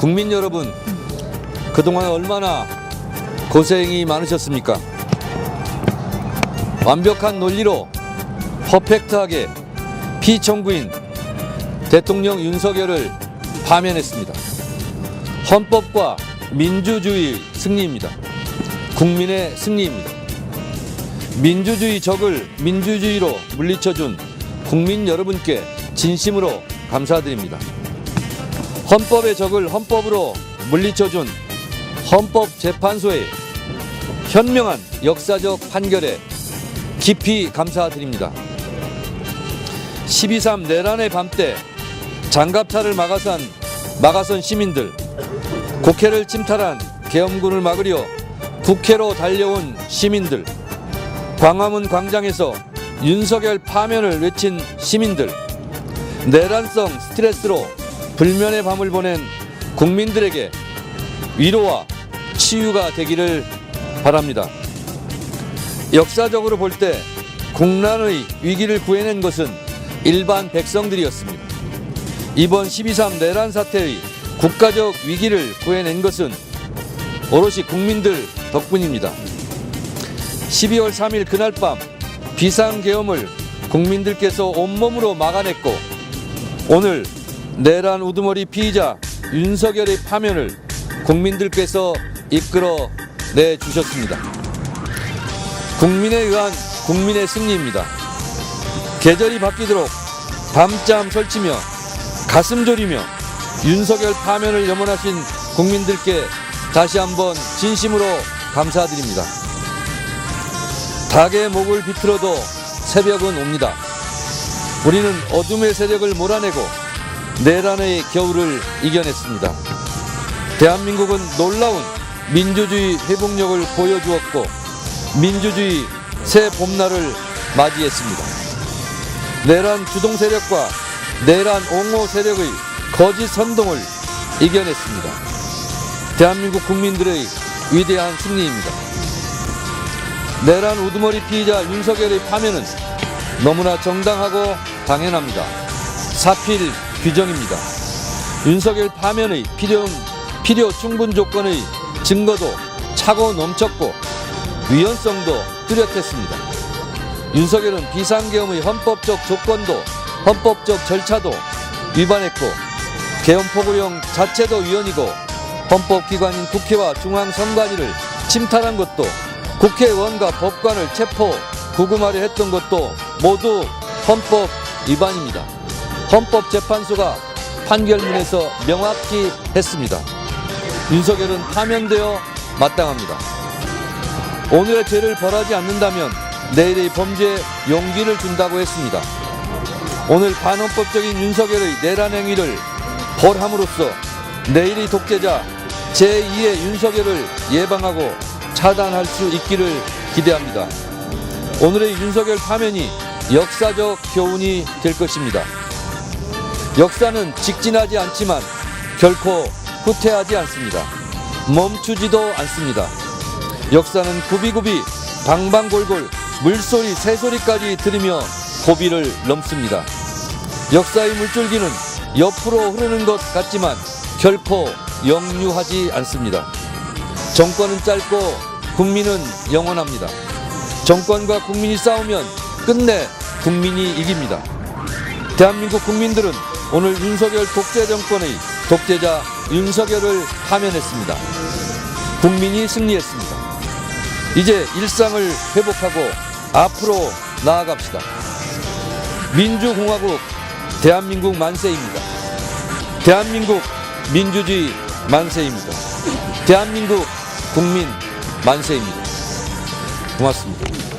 국민 여러분, 그동안 얼마나 고생이 많으셨습니까? 완벽한 논리로 퍼펙트하게 피청구인 대통령 윤석열을 파면했습니다. 헌법과 민주주의 승리입니다. 국민의 승리입니다. 민주주의 적을 민주주의로 물리쳐준 국민 여러분께 진심으로 감사드립니다. 헌법의 적을 헌법으로 물리쳐준 헌법재판소의 현명한 역사적 판결에 깊이 감사드립니다. 12.3 내란의 밤때 장갑차를 막아선, 막아선 시민들, 국회를 침탈한 계엄군을 막으려 국회로 달려온 시민들, 광화문 광장에서 윤석열 파면을 외친 시민들, 내란성 스트레스로 불면의 밤을 보낸 국민들에게 위로와 치유가 되기를 바랍니다. 역사적으로 볼 때 국난의 위기를 구해낸 것은 일반 백성들이었습니다. 이번 12.3 내란 사태의 국가적 위기를 구해낸 것은 오롯이 국민들 덕분입니다. 12월 3일 그날 밤 비상계엄을 국민들께서 온몸으로 막아냈고 오늘 내란 우두머리 피의자 윤석열의 파면을 국민들께서 이끌어 내 주셨습니다. 국민에 의한 국민의 승리입니다. 계절이 바뀌도록 밤잠 설치며 가슴 졸이며 윤석열 파면을 염원하신 국민들께 다시 한번 진심으로 감사드립니다. 닭의 목을 비틀어도 새벽은 옵니다. 우리는 어둠의 세력을 몰아내고 내란의 겨울을 이겨냈습니다. 대한민국은 놀라운 민주주의 회복력을 보여주었고 민주주의 새 봄날을 맞이했습니다. 내란 주동 세력과 내란 옹호 세력의 거짓 선동을 이겨냈습니다. 대한민국 국민들의 위대한 승리입니다. 내란 우두머리 피의자 윤석열의 파면은 너무나 정당하고 당연합니다. 사필 규정입니다. 윤석열 파면의 필요, 필요 충분 조건의 증거도 차고 넘쳤고 위헌성도 뚜렷했습니다. 윤석열은 비상계엄의 헌법적 조건도 헌법적 절차도 위반했고 계엄포고령 자체도 위헌이고 헌법기관인 국회와 중앙선관위를 침탈한 것도 국회의원과 법관을 체포 구금하려 했던 것도 모두 헌법 위반입니다. 헌법재판소가 판결문에서 명확히 했습니다. 윤석열은 파면되어 마땅합니다. 오늘의 죄를 벌하지 않는다면 내일의 범죄에 용기를 준다고 했습니다. 오늘 반헌법적인 윤석열의 내란 행위를 벌함으로써 내일의 독재자 제2의 윤석열을 예방하고 차단할 수 있기를 기대합니다. 오늘의 윤석열 파면이 역사적 교훈이 될 것입니다. 역사는 직진하지 않지만 결코 후퇴하지 않습니다. 멈추지도 않습니다. 역사는 굽이굽이 방방골골 물소리 새소리까지 들으며 고비를 넘습니다. 역사의 물줄기는 옆으로 흐르는 것 같지만 결코 역류하지 않습니다. 정권은 짧고 국민은 영원합니다. 정권과 국민이 싸우면 끝내 국민이 이깁니다. 대한민국 국민들은 오늘 윤석열 독재 정권의 독재자 윤석열을 파면했습니다. 국민이 승리했습니다. 이제 일상을 회복하고 앞으로 나아갑시다. 민주공화국 대한민국 만세입니다. 대한민국 민주주의 만세입니다. 대한민국 국민 만세입니다. 고맙습니다.